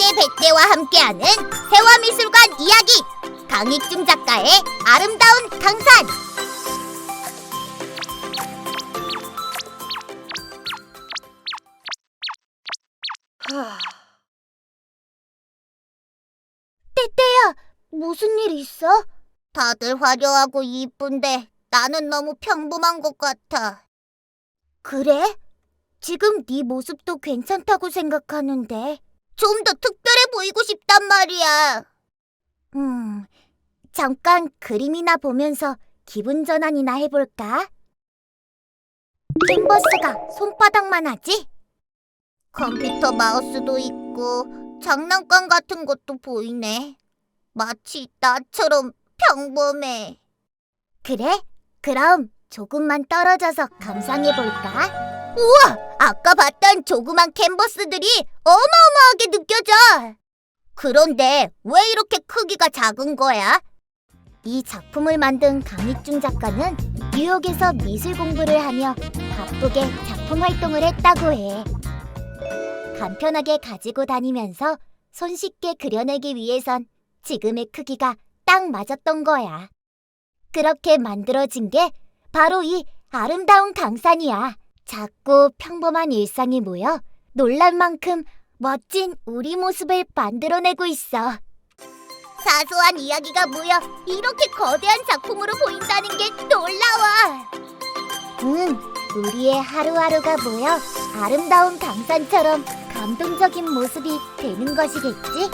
세대 백대와 함께하는 세화미술관 이야기 강익중 작가의 아름다운 강산 떼떼야 무슨 일 있어? 다들 화려하고 이쁜데 나는 너무 평범한 것 같아 그래? 지금 네 모습도 괜찮다고 생각하는데 좀 더 특별해 보이고 싶단 말이야. 음, 잠깐 그림이나 보면서 기분 전환이나 해볼까? 캔버스가 손바닥만 하지? 컴퓨터 마우스도 있고 장난감 같은 것도 보이네. 마치 나처럼 평범해. 그래? 그럼 조금만 떨어져서 감상해볼까? 우와! 아까 봤던 조그만 캔버스들이 어마어마하게 느껴져! 그런데 왜 이렇게 크기가 작은 거야? 이 작품을 만든 강익중 작가는 뉴욕에서 미술 공부를 하며 바쁘게 작품 활동을 했다고 해. 간편하게 가지고 다니면서 손쉽게 그려내기 위해선 지금의 크기가 딱 맞았던 거야. 그렇게 만들어진 게 바로 이 아름다운 강산이야. 작고 평범한 일상이 모여 놀랄 만큼 멋진 우리 모습을 만들어내고 있어. 사소한 이야기가 모여 이렇게 거대한 작품으로 보인다는 게 놀라워. 응, 우리의 하루하루가 모여 아름다운 강산처럼 감동적인 모습이 되는 것이겠지?